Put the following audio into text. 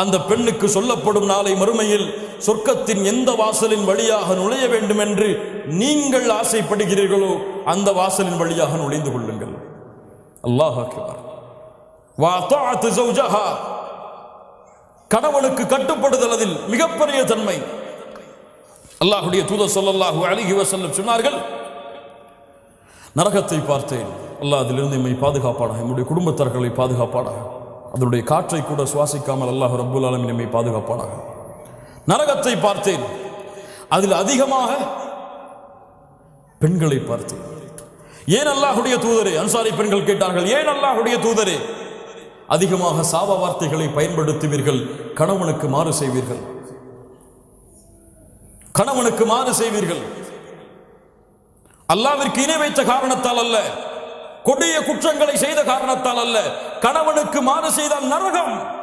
அந்த பெண்ணுக்கு சொல்லப்படும் நாளை மறுமையில் சொர்க்கத்தின் எந்த வாசலின் வழியாக நுழைய வேண்டும் என்று நீங்கள் ஆசைப்படுகிறீர்களோ அந்த வாசலின் வழியாக நுழைந்து கொள்ளுங்கள். அல்லாஹாக்குவார் கணவனுக்கு கட்டுப்படுதல் அதில் மிகப்பெரிய தன்மை. அல்லாஹுடைய தூத சொல்லல்லாஹு அழகி வசல்லம் சொன்னார்கள் நரகத்தை பார்த்தேன். அல்லாஹ் அதிலிருந்து எம்மை பாதுகாப்பாடாக என்னுடைய குடும்பத்தர்களை பாதுகாப்பாடாக அதனுடைய காற்றை கூட சுவாசிக்காமல் அல்லாஹ் ரப்புல் ஆலமீன் நம்மை பாதுகாப்பானாக. நரகத்தை பார்த்தேன். அதில் அதிகமாக பெண்களை பார்த்தேன். ஏன் அல்லாஹுடைய தூதரே? அன்சாரி பெண்கள் கேட்டார்கள் ஏன் அல்லாஹுடைய தூதரே? அதிகமாக சாப வார்த்தைகளை பயன்படுத்துவீர்கள் கணவனுக்கு மாறு செய்வீர்கள். கணவனுக்கு மாறு செய்வீர்கள். அல்லாவிற்கு இணை வைத்த காரணத்தால் அல்ல. கொடிய குற்றங்களை செய்த காரணத்தால் அல்ல. கணவனுக்கு மாறு செய்தால் நரகம்.